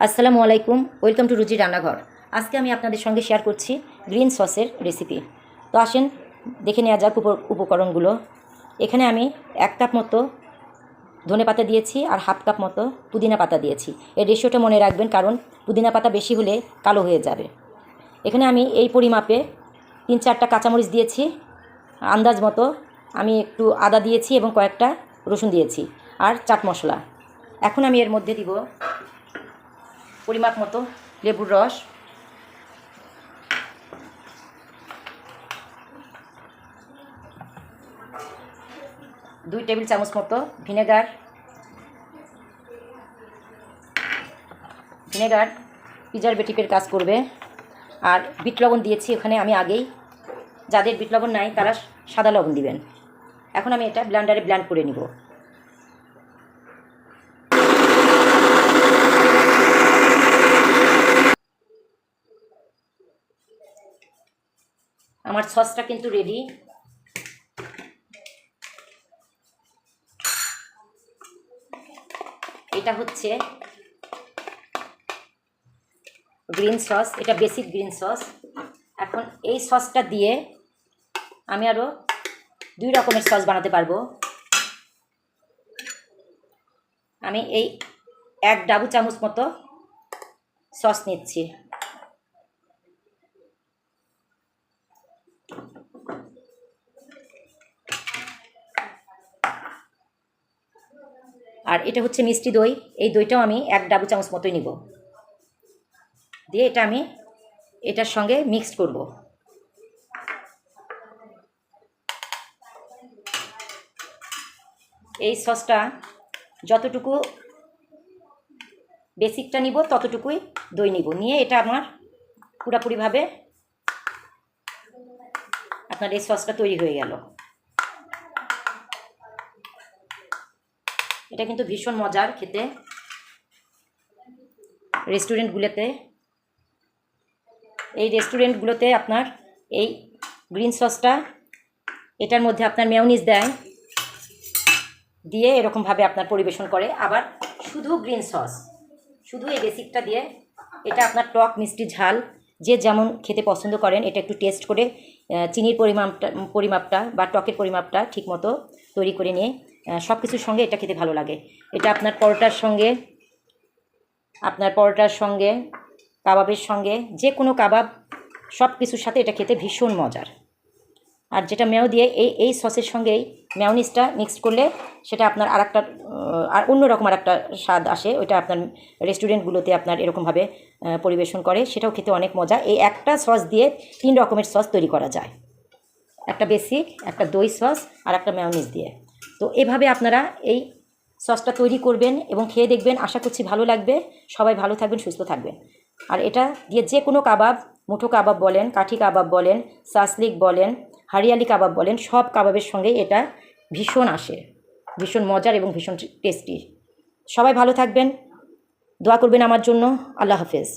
আসসালামু আলাইকুম, welcome to রুজি রান্নাঘর। আজকে আমি আপনাদের সঙ্গে শেয়ার করছি গ্রিন সসের রেসিপি। তো আসেন, দেখে নেওয়া যাক উপ- উপকরণগুলো। এখানে আমি এক কাপ মতো ধনে পাতা দিয়েছি আর হাফ কাপ মতো পুদিনা পাতা দিয়েছি। এর রেশিওটা মনে রাখবেন, কারণ পুদিনা পাতা বেশি হলে কালো হয়ে যাবে। এখানে আমি এই পরিমাপে তিন চারটা কাঁচামরিচ দিয়েছি, আন্দাজ মতো আমি একটু আদা দিয়েছি এবং কয়েকটা রসুন দিয়েছি, আর চাট মশলা। এখন আমি এর মধ্যে দিব পরিমাপ মতো, লেবুর রস। দুই টেবিল চামচ মতো ভিনেগার। ভিনেগার প্রিজারভেটিভের কাজ করবে। আর বিট লবণ দিয়েছি ওখানে আমি আগেই। যাদের বিট লবণ নাই, তারা সাদা লবণ দিবেন। এখন আমি এটা ব্লান্ডারে ব্ল্যান্ড করে নিব। আমার সসটা কিন্তু রেডি এটা হচ্ছে গ্রিন সস এটা বেসিক গ্রিন সস এখন এই সসটা দিয়ে আমি আরও দুই রকমের সস বানাতে পারব। আমি এই এক ডাবু চামচ মতো সস নিচ্ছি। আর এটা হচ্ছে মিষ্টি দই। এই দইটাও আমি এক ডাবু চামচ মতোই নিব। দিয়ে এটা আমি এটার সঙ্গে মিক্সড করব। এই সসটা যতটুকু বেসিকটা নিব, ততটুকুই দই নিব। নিয়ে এটা আমার পুরাপুরিভাবে আপনার এই সসটা তৈরি হয়ে গেল। এটা কিন্তু ভীষণ মজার খেতে। রেস্টুরেন্টগুলোতে। এই রেস্টুরেন্টগুলোতে আপনার এই গ্রিন সসটা, এটার মধ্যে আপনার মেয়নিজ দেয়, দিয়ে এরকমভাবে আপনার পরিবেশন করে। আবার শুধু গ্রিন সস, শুধু এই বেসিকটা দিয়ে, এটা আপনার টক মিষ্টি ঝাল যে যেমন খেতে পছন্দ করেন, এটা একটু টেস্ট করে চিনির পরিমাপটা পরিমাপটা বা টকের পরিমাপটা ঠিকমতো তৈরি করে নিয়ে সব কিছুর সঙ্গে এটা খেতে ভালো লাগে। এটা আপনার পরোটার সঙ্গে, আপনার পরোটার সঙ্গে, কাবাবের সঙ্গে, যে কোনো কাবাব সব কিছুর সাথে এটা খেতে ভীষণ মজার। আর যেটা মেয় দিয়ে এই এই সসের সঙ্গেই মেয়নিজটা মিক্সড করলে সেটা আপনার আর একটা আর অন্যরকম আর একটা স্বাদ আসে। ওইটা আপনার রেস্টুরেন্টগুলোতে আপনার এরকমভাবে পরিবেশন করে। সেটাও খেতে অনেক মজা। এই একটা সস দিয়ে তিন রকমের সস তৈরি করা যায়। একটা বেসিক একটা দই সস আর একটা মেয়নিজ দিয়ে। তো এভাবে আপনারা এই সসটা তৈরি করবেন এবং খেয়ে দেখবেন। আশা করছি ভালো লাগবে। সবাই ভালো থাকবেন, সুস্থ থাকবেন। আর এটা দিয়ে যে কোনো কাবাব, মুঠো কাবাব বলেন, কাঠি কাবাব বলেন সাসলিক বলেন হারিয়ালি কাবাব বলেন, সব কাবাবের সঙ্গে এটা ভীষণ আসে, ভীষণ মজার এবং ভীষণ টেস্টি। সবাই ভালো থাকবেন, দোয়া করবেন আমার জন্য, আল্লাহ হাফেজ।